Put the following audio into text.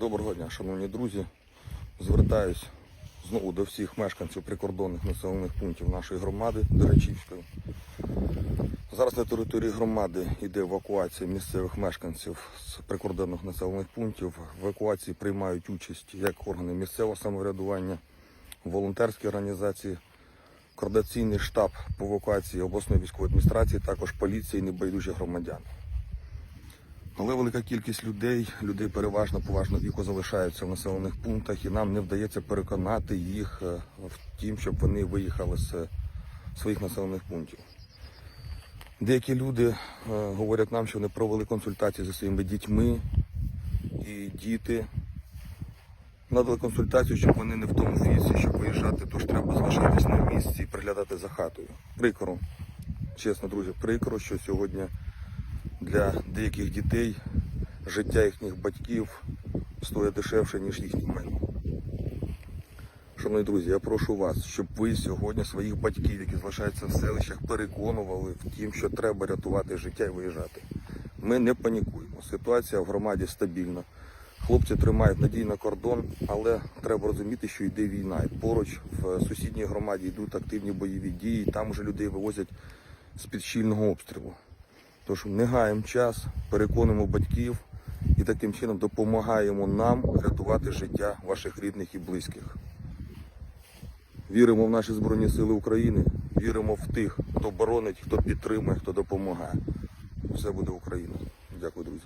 Доброго дня, шановні друзі. Звертаюсь знову до всіх мешканців прикордонних населених пунктів нашої громади Деречівської. Зараз на території громади йде евакуація місцевих мешканців з прикордонних населених пунктів. В евакуації приймають участь як органи місцевого самоврядування, волонтерські організації, координаційний штаб по евакуації обласної військової адміністрації, також поліція і небайдужі громадяни. Але велика кількість людей, людей переважно поважного віку залишаються в населених пунктах, і нам не вдається переконати їх е, в тім, щоб вони виїхали з е, своїх населених пунктів. Деякі люди е, говорять нам, що вони провели консультації зі своїми дітьми, і діти надали консультацію, щоб вони не в тому віці, щоб виїжджати, тож треба залишатись на місці і приглядати за хатою. Прикро, чесно, друзі, прикро, що сьогодні для деяких дітей життя їхніх батьків стоїть дешевше, ніж їхнє майно. Шановні друзі, я прошу вас, щоб ви сьогодні своїх батьків, які залишаються в селищах, переконували в тім, що треба рятувати життя і виїжджати. Ми не панікуємо. Ситуація в громаді стабільна. Хлопці тримають надійно кордон, але треба розуміти, що йде війна. І поруч в сусідній громаді йдуть активні бойові дії, там вже людей вивозять з-під щільного обстрілу. Тож не гаємо час, переконуємо батьків і таким чином допомагаємо нам рятувати життя ваших рідних і близьких. Віримо в наші Збройні Сили України, віримо в тих, хто боронить, хто підтримує, хто допомагає. Все буде Україна. Дякую, друзі.